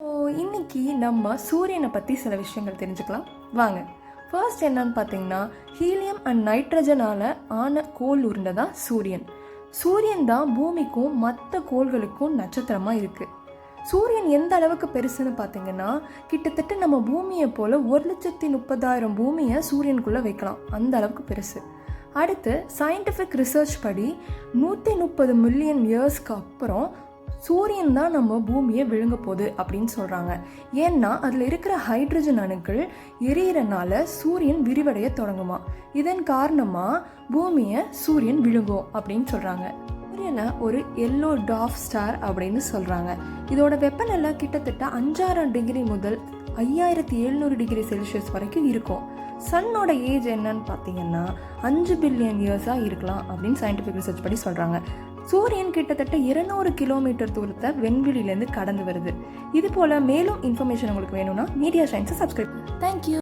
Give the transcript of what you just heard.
So இன்னைக்கு நம்ம சூரியனை பற்றி சில விஷயங்கள் தெரிஞ்சுக்கலாம். வாங்க. ஃபர்ஸ்ட் என்னன்னு பார்த்தீங்கன்னா ஹீலியம் அண்ட் நைட்ரஜனால் ஆன கோள் உருண்டை தான் சூரியன். சூரியன் தான் பூமிக்கும் மற்ற கோள்களுக்கும் நட்சத்திரமாக இருக்குது சூரியன் எந்த அளவுக்கு பெருசுன்னு பார்த்தீங்கன்னா கிட்டத்தட்ட நம்ம பூமியை போல் ஒரு லட்சத்தி முப்பதாயிரம் பூமியை சூரியனுக்குள்ளே வைக்கலாம். அந்த அளவுக்கு பெருசு. அடுத்து சயின்டிஃபிக் ரிசர்ச் படி நூற்றி முப்பது மில்லியன் இயர்ஸ்க்கு அப்புறம் சூரியன் தான் நம்ம பூமியை விழுங்க போகுது அப்படின்னு சொல்கிறாங்க ஏன்னா அதில் இருக்கிற ஹைட்ரஜன் அணுக்கள் எரியறனால சூரியன் விரிவடைய தொடங்குமா இதன் காரணமாக பூமியை சூரியன் விழுங்கும் அப்படின்னு சொல்கிறாங்க சூரியனை ஒரு எல்லோ டாஃப் ஸ்டார் அப்படின்னு சொல்கிறாங்க இதோட வெப்பநிலை கிட்டத்தட்ட அஞ்சாயிரம் டிகிரி முதல் ஐயாயிரத்தி எழுநூறு டிகிரி செல்சியஸ் வரைக்கும் இருக்கும். சன்னோட ஏஜ் என்னன்னு பார்த்தீங்கன்னா அஞ்சு பில்லியன் இயர்ஸாக இருக்கலாம் அப்படின்னு சயின்டிஃபிக் ரிசர்ச் படி சொல்கிறாங்க சூரியன் கிட்டத்தட்ட இருநூறு கிலோமீட்டர் தூரத்தை வெண்வெளியிலேருந்து கடந்து வருது. இது போல் மேலும் இன்ஃபர்மேஷன் உங்களுக்கு வேணும்னா மீடியா சயின்ஸை சப்ஸ்கிரைப் தேங்க்யூ